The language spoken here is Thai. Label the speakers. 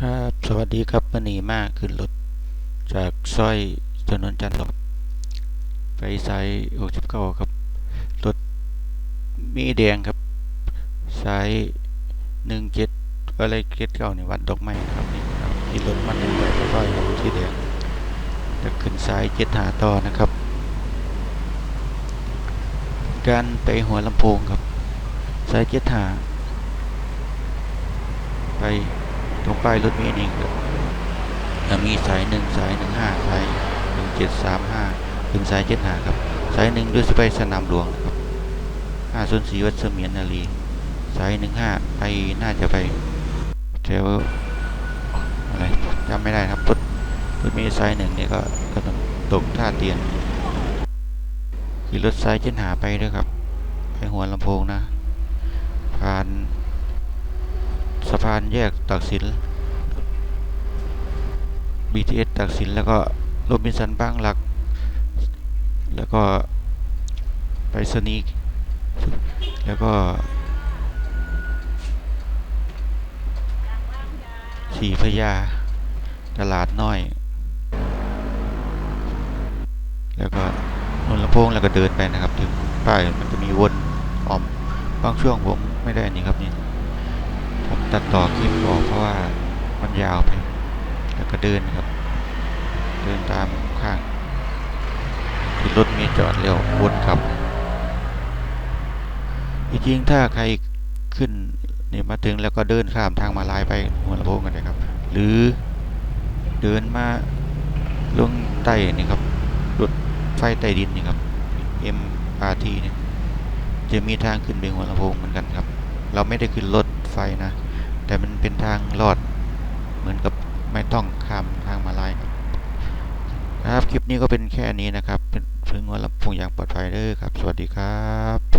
Speaker 1: ครับสวัสดีครับมื่อนี้มากขึ้นรถจากซอยถนนจันทร์หลอดไปสาย69ครับ รถมีแดงครับสาย17อะไรเกตเก้านี่วัดดอกไม้ครับนี่ครับที่รถมันเหนึ่งไปซอยครับที่แดงจะขึ้นสายเจ็ดหาต่อนะครับ การไปหัวลำโพงครับสายเจ็ดหาไป ตรงป้ายรถเมล์นี่ครับจะมีสายหนึ่งสายหนึ่งห้าสายหนึ่งเจ็ดสามห้าถึงสายเจ็ดห้าครับ สายหนึ่งด้วยสไปสนามหลวงครับห้าส่วนสี่วัดเสมียนนารีสายหนึ่งห้าไปน่าจะไปแถวอะไรจำไม่ได้ครับรถรถเมล์สายหนึ่งเนี่ยก็ก็ต้องตกท่าเตียนขี่รถสายเจ็ดหาไปด้วยครับ ไปหัวลำโพงนะผ่าน พานแยกตักสิน BTS ตักสินแล้วก็โรบินสันบางหลัก แล้วก็ไปสนีแล้วก็สีพญาตลาดน้อย แล้วก็นนลำโพงแล้วก็เดินไปนะครับ ถึงป้ายมันจะมีวนอ้อมบางช่วงผมไม่ได้นี่ครับนี่ ผมตัดต่อคลิปออกเพราะว่ามันยาวไป แล้วก็เดินครับ เดินตามข้าง ที่รถมีจอดเร็ววนครับจริงๆถ้าใครขึ้นนี่มาถึงแล้วก็เดินข้ามทางมาลายไปหัวลำโพงกันเลยครับ หรือเดินมาลงใต้นี่ครับรถไฟใต้ดินนี่ครับ MRT เนี่ยจะมีทางขึ้นไปหัวลำโพงเหมือนกันครับ เราไม่ได้ขึ้นรถ ไฟนะ แต่มันเป็นทางลอด เหมือนกับไม่ต้องข้ามทางมาลายครับ คลิปนี้ก็เป็นแค่นี้นะครับเป็นพึงว่าลำโพงอย่างปลอดภัยเด้อครับ สวัสดีครับ